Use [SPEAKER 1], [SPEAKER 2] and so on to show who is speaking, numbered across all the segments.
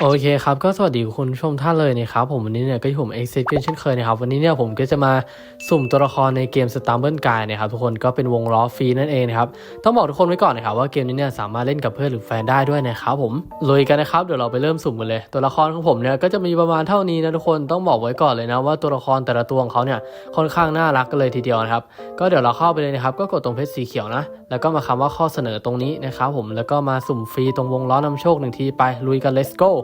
[SPEAKER 1] โอเคครับก็สวัสดีคุณผู้ชมท่านเลยนะครับผมวันนี้เนี่ยก็อยู่ผมเอ็กซ์เเช่นเคยนะครับวันนี้เนี่ยผมก็จะมาสุ่มตัวละครในเกม s t u m b l e Guy นะครับทุกคนก็เป็นวงล้อฟรีนั่นเองนะครับต้องบอกทุกคนไว้ก่อนนะครับว่าเกมนี้เนี่ยสามารถเล่นกับเพื่อนหรือแฟนได้ด้วยนะครับผมลุยกันนะครับเดี๋ยวเราไปเริ่มสุ่มกันเลย ตัวละครของผมเนี่ยก็จะมีประมาณเท่านี้นะทุกคนต้องบอกไว้ก่อนเลยนะว่าตัวละครแต่ละตัวของเขาเนี่ยค่อนข้างน่ารักกันเลยทีเดียวนะครับก็เดี๋ยวเราเข้าไปเลยนะครับก็กดตรงเพชรสีเขียวนะแล้วก็มาคำว่าข้อเสนอตรงนี้นะครับผมแล้วก็มาสุ่มฟรีตรงวงล้อนำโชคหนึ่งทีไปลุยกัน let's go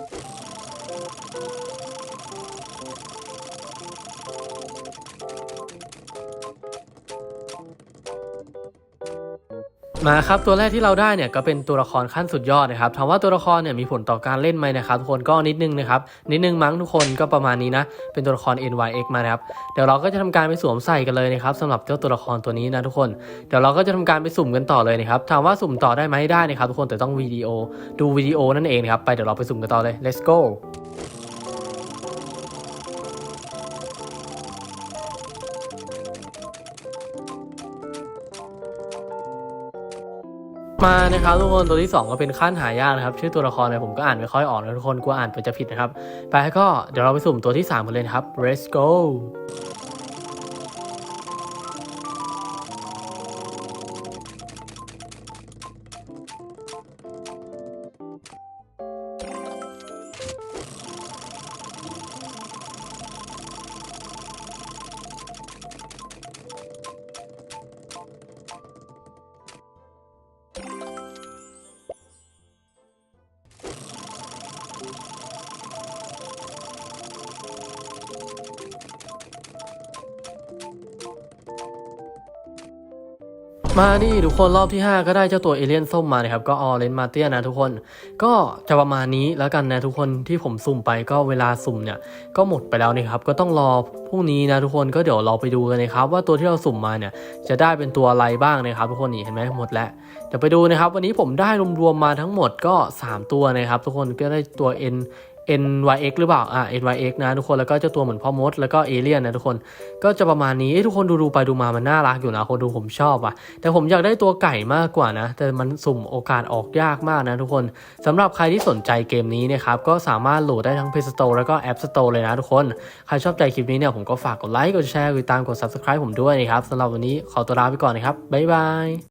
[SPEAKER 1] มาครับตัวแรกที่เราได้เนี่ยก็เป็นตัวละครขั้นสุดยอดนะครับถามว่าตัวละครเนี่ยมีผลต่อการเล่นไหมนะครับทุกคนก็นิดนึงนะครับนิดนึงมั้งทุกคนก็ประมาณนี้นะเป็นตัวละคร NYX มานะครับเดี๋ยวเราก็จะทำการไปสวมใส่กันเลยนะครับสำหรับเจ้าตัวละครตัวนี้นะทุกคนเดี๋ยวเราก็จะทำการไปสุ่มกันต่อเลยนะครับถามว่าสุ่มต่อได้ไหมได้นะครับทุกคนแต่ต้องวิดีโอดูวิดีโอนั่นเองนะครับไปเดี๋ยวเราไปสุ่มกันต่อเลย let's go มานะครับทุกคนตัวที่ 2 ก็เป็นขั้นหายากนะครับ ชื่อตัวละครเนี่ยผมก็อ่านไม่ค่อยออกนะทุกคนกลัวอ่านไปจะผิดนะครับ ไปก็เดี๋ยวเราไปสุ่มตัวที่3กันเลยครับ let's go มาดิทุกคนรอบที่ 5 ก็ได้เจ้าตัวเอเลี่ยนส้มมานะครับก็ออเรนมาเตียนะทุกคน ก็จะประมาณนี้แล้วกันนะทุกคนที่ผมสุ่มไปก็เวลาสุ่มเนี่ยก็หมดไปแล้วนะครับก็ต้องรอพรุ่งนี้นะทุกคนก็เดี๋ยวเราไปดูกันนะครับว่าตัวที่เราสุ่มมาเนี่ยจะได้เป็นตัวอะไรบ้างนะครับทุกคนนี่เห็นไหมหมดแล้วเดี๋ยวไปดูนะครับวันนี้ผมได้รวมๆมาทั้งหมดก็ 3 ตัวนะครับทุกคนก็ได้ตัว N NYX หรือเปล่า อ่า NYX นะทุกคน แล้วก็เจ้าตัวเหมือนพ่อมด แล้วก็เอเลี่ยนนะทุกคน ก็จะประมาณนี้ทุกคนดูดูไปดูมามันน่ารักอยู่นะ คนดูผมชอบอะ แต่ผมอยากได้ตัวไก่มากกว่านะ แต่มันสุ่มโอกาสออกยากมากนะทุกคนสำหรับใครที่สนใจเกมนี้นะครับ ก็สามารถโหลดได้ทั้ง Play Store แล้วก็ App Store เลยนะทุกคน ใครชอบใจคลิปนี้เนี่ยผมก็ฝากกดไลค์ กดแชร์ กดติดตาม กด Subscribe ผมด้วยนะครับสำหรับวันนี้ขอตัวลาไปก่อนนะครับ บ๊ายบาย